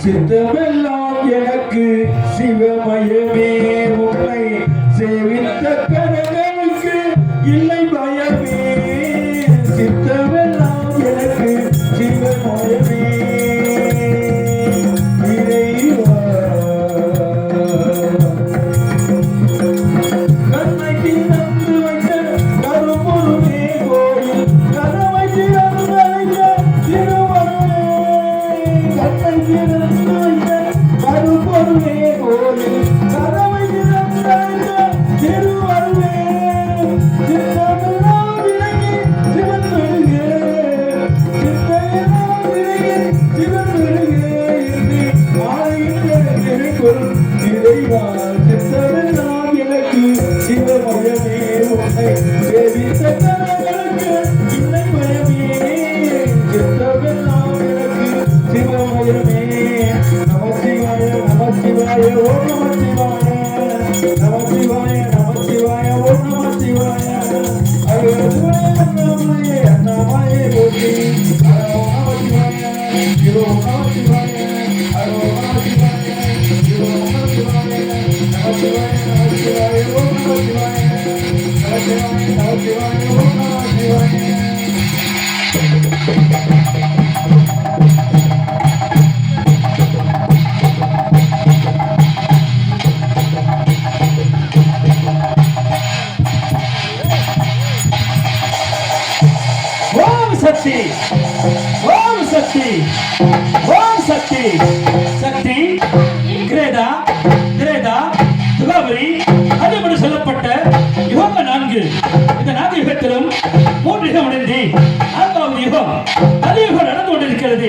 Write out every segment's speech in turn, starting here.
சித்தமெல்லாம் Thank you. மூன்று யுகம் அடைந்து யுகம் கலியுகம் நடந்து கொண்டிருக்கிறது.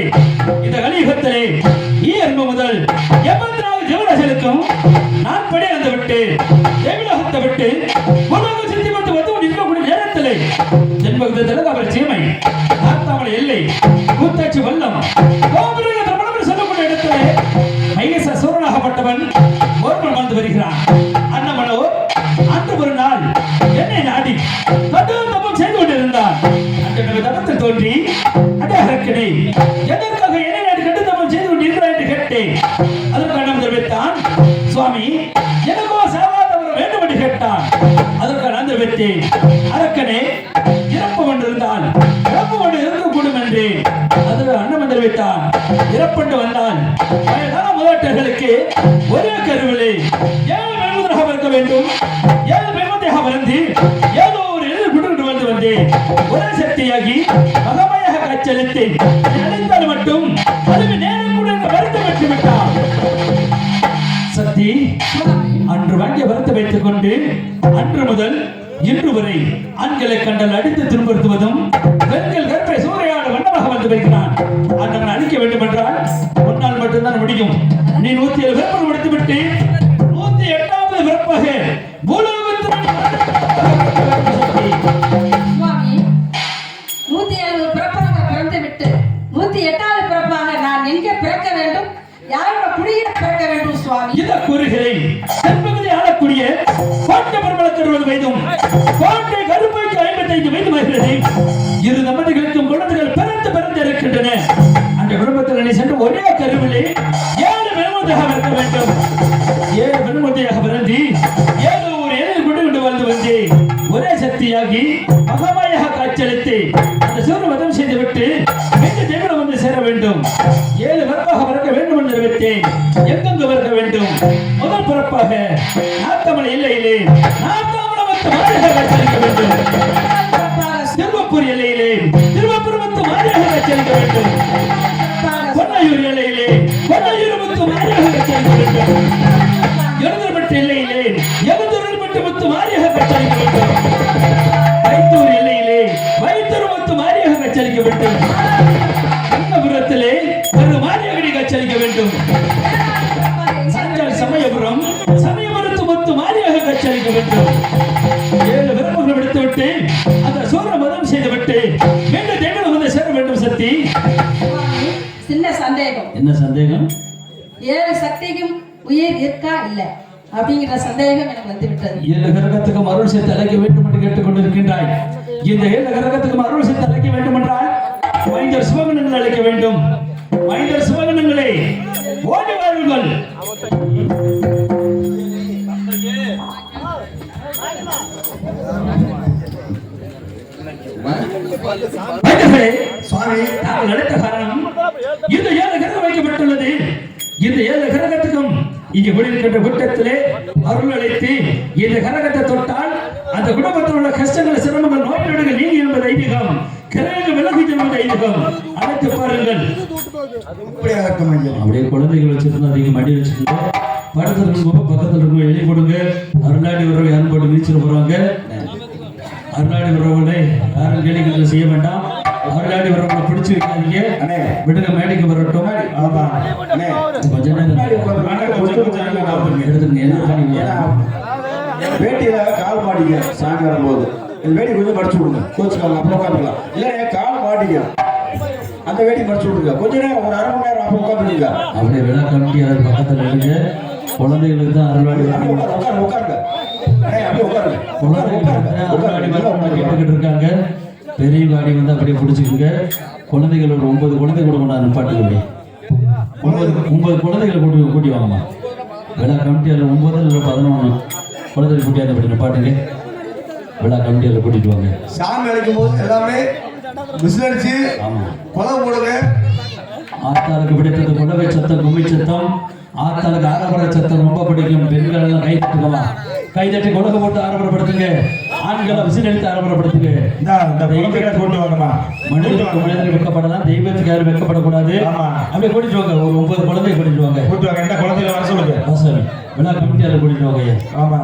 இந்த கலியுகத்திலே ஈ முதல் எண்பத்தி நாலு ஜீவராசிகளுக்கும் நான் படி இழந்து விட்டு தேவிலோகத்தை விட்டு உலக சித்தி வந்து வந்து கொண்டிருக்கக்கூடிய நேரத்திலே ஜென்மகுதத்தில் அவர் சீமை நாத்தாமலை இல்லை கூத்தாட்சி வல்லம் கோபுரங்க சொல்லக்கூடிய இடத்திலே மையச சூரனாகப்பட்டவன் நான் அரக்கனே இறப்பு கொண்டிருந்தால் இறப்பு கொண்டு இருக்கக்கூடும் என்று அது அண்ணன் தெரிவித்தான் இறப்பண்டு வந்தான். வயதான முதலாட்டர்களுக்கு ஒரே கருவிலே ஏழு மென்முதலாக இருக்க வேண்டும். ஏழு மென்முதையாக வருந்தி ஏதோ ஒரு எழுதி கொண்டு வந்து வந்தேன். ஒரே சக்தியாகி மகமையாக காட்சியளித்து நினைத்தால் மட்டும் அதுவே நேரம் கூட வருத்தம் பெற்று விட்டான் சக்தி அன்று வாங்கிய வரத்தை வைத்துக் கொண்டு அன்று முதல் இன்று வரை ஆண்களை கண்டல் அடித்து துன்புறுத்துவதும் பெண்கள் கற்பை சூறையாட வண்ணமாக வந்து வைக்கிறான். அண்ணன் அழிக்க வேண்டும் என்றால் நாள் மட்டும்தான் முடியும். நீ நூத்தி ஏழு பிறப்பு முடித்து விட்டேன் இரு தம்பதிகளுக்கும் குழந்தைகள் பிறந்து பிறந்து இருக்கின்றன அந்த குடும்பத்தில் நீ சென்று ஒரே கருவிலே ஏழு பெருமுதையாக இருக்க வேண்டும். ஏழு பெருமுதையாக பிறந்தி ஏதோ ஒரு எதிர் கொண்டு கொண்டு வந்து வந்து ஒரே சக்தியாகி மகமாயாக காட்சியளித்து அந்த சூரிய மதம் செய்து விட்டு மீண்டும் தேவனம் வந்து சேர வேண்டும். ஏழு வரப்பாக பிறக்க வேண்டும் என்று தெரிவித்தேன் எங்கெங்கு பிறக்க வேண்டும்? முதல் பிறப்பாக நாத்தமலை எல்லையிலே நாத்தாமலை வந்து மாறியாக காட்சியளிக்க வேண்டும். வேண்டும் எல்லையிலே முத்து எல்லையிலே முத்து வைத்தூர் எல்லையிலே வைத்தூர் முத்து மாறியாக அன்னபுரத்திலே ஒரு மாரியகடி காட்சியளிக்க வேண்டும். சாஞ்சால் சமயபுரம் சமயபுரத்து முத்து மாரியாக கச்சரிக்க வேண்டும். என்ன சந்தேகம்? ஏழு சக்திக்கும் உயிர் இருக்கா? இல்ல. அப்படிங்கிற சந்தேகம் எனக்கு வந்து விட்டது ஏழு கிரகத்துக்கும் அருள் சேர்த்து அழைக்க வேண்டும் என்று கேட்டுக்கொண்டிருக்கின்றாய். இந்த ஏழு கிரகத்துக்கும் அருள் சேர்த்து அழைக்க வேண்டும் என்றால் மைந்தர் சிவகணங்கள் அழைக்க வேண்டும். மைந்தர் சிவகணங்களை ஓடி வாருங்கள். சுவாமி இந்த ஏழு கிரகத்துக்கும் இங்கே குடியிருக்கின்ற கூட்டத்திலே அருள் அளித்து இந்த கிரகத்தை தொட்டால் அந்த குடும்பத்தில் உள்ள கஷ்டங்கள் சிரமங்கள் நோய் நொடிகள் நீங்கி என்பது ஐதீகம். கிரகங்கள் விலகி என்பது ஐதீகம். அழைத்து பாருங்கள். அப்படியே குழந்தைகள் வச்சிருந்தா அதிக மடி வச்சிருங்க. படத்துல இருக்கும் பக்கத்துல இருக்கும் எழுதி கொடுங்க அருளாடி வர்றவங்க யாரும் போட்டு நீச்சல் போடுவாங்க அருளாடி வர்றவங்களே யாரும் கேள்விகள் செய்ய வேண்டாம். அருளாடி வர்றவங்களை பிடிச்சு வைக்காதீங்க அண்ணே. விடுங்க மேடைக்கு வரட்டும். ஆமா. அண்ணே. கொஞ்ச நேரம் எடுத்துக்கங்க என்ன பண்ணீங்க ஏன்னா வேட்டியில கால் மாட்டிக்க. சாயங்காலம் போது வேட்டி கொஞ்சம் மடிச்சு விடுங்க. கோச்சுக்காங்க அப்புறம் உட்காந்துக்கலாம். இல்ல என் கால் மாட்டிக்க. அந்த வேட்டி மடிச்சு விடுங்க. கொஞ்ச நேரம் ஒரு அரை மணி நேரம் அப்புறம் உட்காந்துருங்க அப்படியே பக்கத்துல இருங்க குழந்தைகளுக்கு தான் வரணும். உட்காருங்க உட்காருங்க. அப்படியே உட்காருங்க. வரணும்னு கேட்டுக்கிட்டு இருக்காங்க. பெரிய காடி வந்து அப்படியே பிடிச்சிக்கோங்க குழந்தைகள் ஒரு ஒன்பது குழந்தை கூட கொண்டாந்து நிப்பாட்டுங்க ஒன்பது ஒன்பது குழந்தைகளை கூட்டி கூட்டி வாங்கம்மா. விழா கமிட்டியாளர் ஒன்பது இல்லை பதினொன்று குழந்தைகள் கூட்டியாந்து அப்படி நிப்பாட்டுங்க. விழா கமிட்டியாளர் கூட்டிட்டு வாங்க. சாமி அழைக்கும் போது எல்லாமே விசில் அடிச்சு ஆமாம் குழம்பு போடுங்க. ஆத்தாளுக்கு பிடித்தது குடவை சத்தம் கும்மி சத்தம். ஆத்தாளுக்கு ஆரம்பர சத்தம் ரொம்ப பிடிக்கும். பெண்கள் எல்லாம் கை தட்டுக்கமா கை தட்டி குழந்தை போட்டு ஆரம்பரப்படுத்துங்க ஆண்களை விசில் எடுத்து குழந்தைகளை கொண்டு வாங்கம்மா மனிதனுக்கு மனிதன் வெக்கப்படலாம் தெய்வத்துக்கு யாரும் வெக்கப்படக்கூடாது ஆமா. அப்படியே கூட்டிட்டு வாங்க ஒரு ஒன்பது குழந்தை கூட்டிட்டு வாங்க கூட்டு வாங்க. எந்த குழந்தைகளை வர சொல்லுங்க. வாசல் விழா கமிட்டியால கூட்டிட்டு வாங்க ஐயா ஆமா.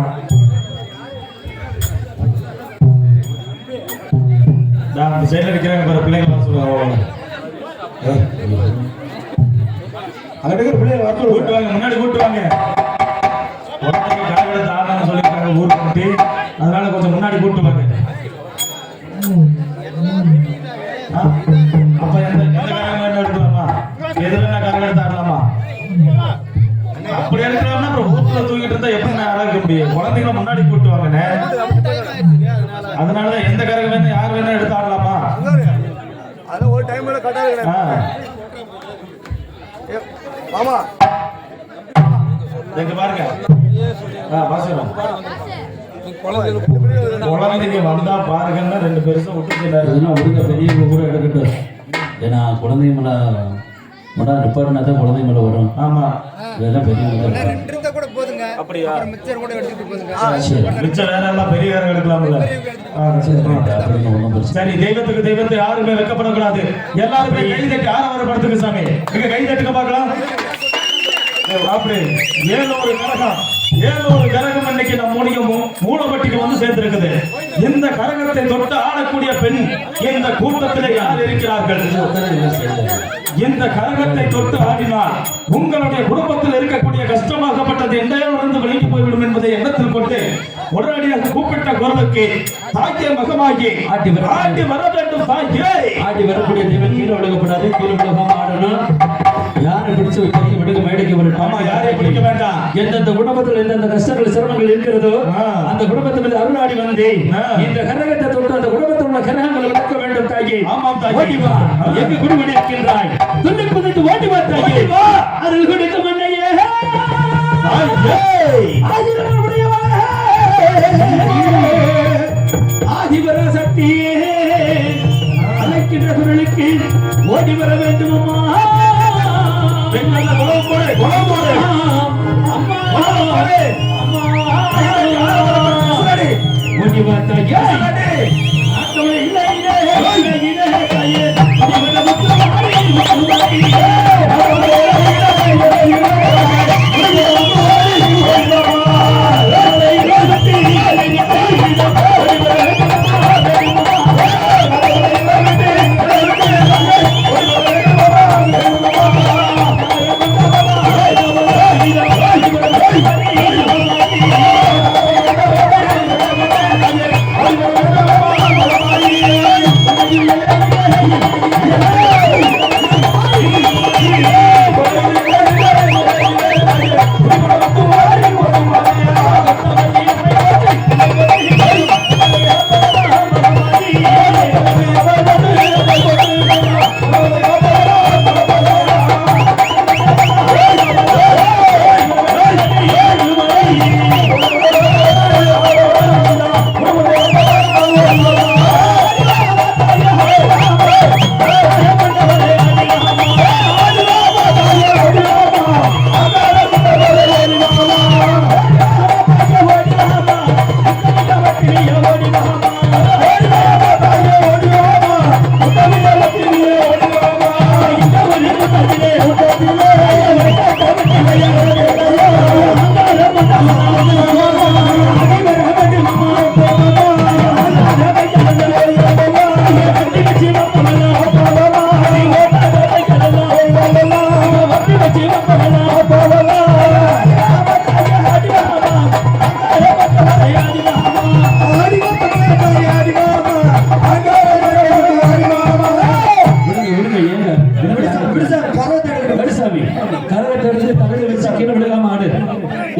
நான் அந்த சைடுல இருக்கிறாங்க பாரு பிள்ளைங்க வர சொல்லுங்க அவங்க அங்க இருக்கிற பிள்ளைங்க வர சொல்லுங்க. கூட்டு வாங்க முன்னாடி கூட்டு வாங்க. வாங்கண்ணே அதனாலதான் எந்த கரகம் வேணா யார் வேணா எடுத்து ஆடலாமா? அது ஒரு டைம்ல கட்டாது ஆ. மாமா. இங்க பாருங்க. குழந்தைங்க குழந்தைங்க வந்தா பாருங்கன்னா ரெண்டு பெருசா விட்டு இதெல்லாம் ஒழுங்க பெரியவங்க கூட எடுக்கட்டும். ஏன்னா குழந்தைங்க மேல மடா நிப்பாட்டினா தான் குழந்தைங்க மேல வரும். ஆமா. இதெல்லாம் பெரியவங்க அப்படியா? மிச்சர் கூட எடுத்துட்டு போதுங்க சரி. மிச்சம் வேற எல்லாம் பெரிய வேற எடுக்கலாம்ல சரி. தெய்வத்துக்கு தெய்வத்தை யாருமே வெக்கப்படக்கூடாது. எல்லாருமே கை தட்டி சாமி. இங்க கை பார்க்கலாம். அப்படி ஏழு கரகம். ஏழு கரகம் இன்னைக்கு நம்முடைய மூ- மூலப்பட்டிக்கு வந்து சேர்ந்திருக்குது. இந்த கரகத்தை தொட்டு ஆடக்கூடிய பெண் இந்த கூட்டத்தில் யார் இருக்கிறார்கள்? இந்த கரகத்தை தொட்டு ஆடினால் உங்களுடைய குடும்பத்தில் இருக்கக்கூடிய கஷ்டமாகப்பட்டது எந்தையிலிருந்து விலகி போய்விடும் என்பதை எண்ணத்தில் கொண்டு உடனடியாக கூப்பிட்ட குரலுக்கு தாக்கிய மகமாகி ஆட்டி வர- ஆட்டி வர வேண்டும் தாயே ஆடி வரக்கூடிய தெய்வம் கீழே விழுகப்படாது கீழே விழுகாம ஆடணும். யாரை பிடிச்சு வைக்கிறீங்க விடுங்க மேடைக்கு வரட்டும் ஆமா யாரையும் பிடிக்க வேண்டாம். எந்தெந்த குடும்பத்தில் எந்தெந்த கஷ்டங்கள் சிரமங்கள் இருக்கிறதோ. அந்த குடும்பத்தை மீது அருளாடி வந்து. இந்த கரகத்தை தொட்டு அந்த குடும்பத்தில் உள்ள கரகங்களை விளக்க வேண்டும் தாயே. ஆமாம் ஆ. எங்கு குடிமணி இருக்கின்றாய் துண்டு குதித்து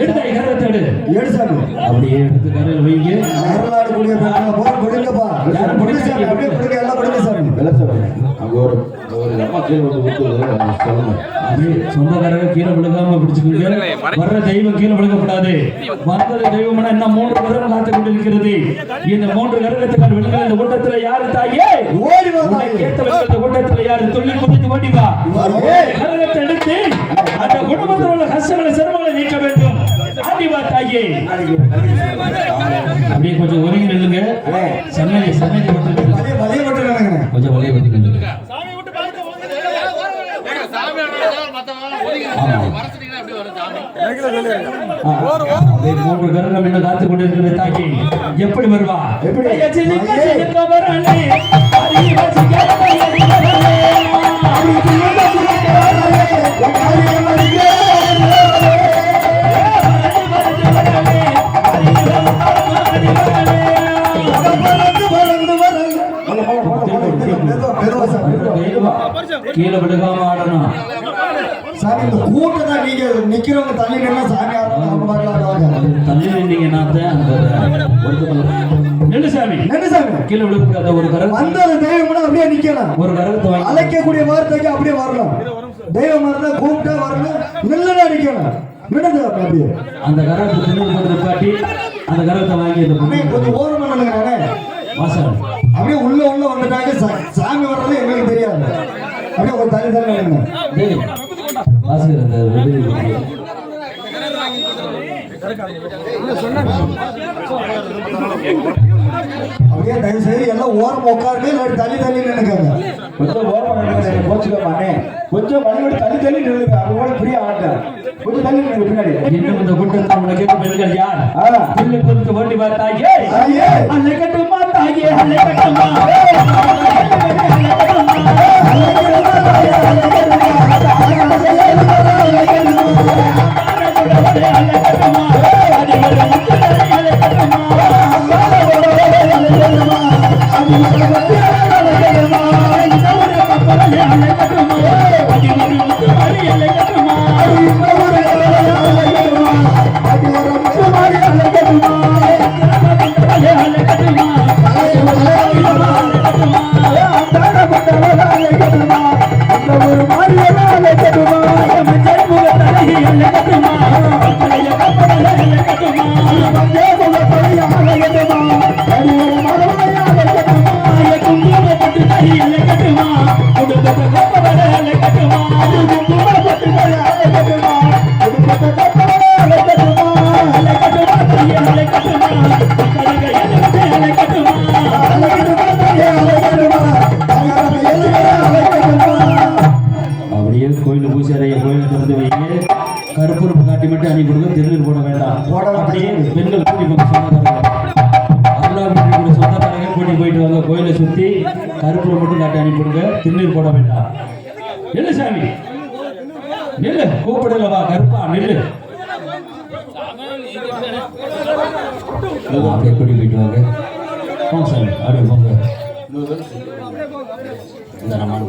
எடு அப்படியே எடுத்து கரையில் வைங்க. அருளாடு கூடிய பெருமாள் போற கொடுங்கப்பா யாரும் கொடுங்க சாமி அப்படியே கொடுங்க எல்லாம் கொடுங்க சாமி. அங்க ஒரு ஒரு அம்மா கீழே வந்து அதை சொல்லுங்க அப்படியே சொந்தக்காரங்க கீழே விழுகாம பிடிச்சுக்கோங்க. வர்ற தெய்வம் கீழே விழுகக்கூடாது வந்தது தெய்வம்னா என்ன மூன்று கரகம் காத்து கொண்டிருக்கிறது. இந்த மூன்று கரகத்துக்கான விழுகிற இந்த கூட்டத்துல யாரு தாயே? ஓடி வா இந்த கூட்டத்துல யாரு? துள்ளி குதித்து ஓடி வா. கரகத்தை எடுத்து அந்த குடும்பத்தில் உள்ள கஷ்டங்களை சிரமங்களை அப்படியே கொஞ்சம் ஒதுங்கி நில்லுங்க. மட்டும் நினைக்கிறேன் கொஞ்சம் வழியை ஒதுங்கி நில்லுங்க மூன்று கொண்டிருக்கிறது தாக்கி எப்படி வருவா? எப்படி? கீழே விழுக்கூடாத ஒரு கரகம் வந்த தெய்வம்னா அப்படியே நிக்கலாம் ஒரு கரகத்தை வாங்கி அழைக்கக்கூடிய வார்த்தைக்கு அப்படியே வரலாம் தெய்வம் இருந்தா கூப்பிட்டா வரணும் நில்லுனா நிக்கணும் விடுது அப்படியே. அந்த கரகத்தை தின்னு போட்டு காட்டி அந்த கரகத்தை வாங்கி இந்த கொஞ்சம் ஓரமா வாசல். அப்படியே உள்ள உள்ள வந்துட்டாங்க. சா- சாமி வர்றது எங்களுக்கு தெரியாது. அப்படியே ஒரு நில்லுங்க. டேய், வாசகர் அந்த அப்படியே தயவு செய்து எல்லாம் ஓரம் உட்காருங்க இல்லாட்டி தள்ளி தள்ளி நின்னுக்காங்க. கொஞ்சம் ஓரம் மாட்டேன். கொஞ்சம் வழியோட தள்ளி தள்ளி நில்லுங்க அவங்க ஃப்ரீ ஆகட்டும். கொஞ்சம் தள்ளி நில்லுங்க பின்னாடி. இன்னும் இந்த கூட்டத்தை உங்களை கேட்க பெண்கள் யார். தில்லு கொடுத்து ஓட்டி பார்த்தாயே? தாயே. அல்லை கட்டுமா தாயே அல்லை கட்டுமா அப்படியே கருப்பூர் காட்டி மட்டும் அணி கொடுங்க திருநீர் போட வேண்டாம். போட. அப்படியே பெண்கள் கூட்டி போங்க சொந்தக்காரங்க கூட சொந்தக்காரங்க கூட்டி போயிட்டு வாங்க. கோயிலை சுத்தி கருப்பூர் மட்டும் காட்டி அனுப்பி கொடுங்க திருநீர் போட வேண்டாம். நெல்லு சாமி. நெல்லு. கூப்பிடல வா கருப்பா நெல்லு. அப்படியே கூட்டி போயிட்டு வாங்க. போங்க சாமி அப்படியே போங்க. இந்த ரமான்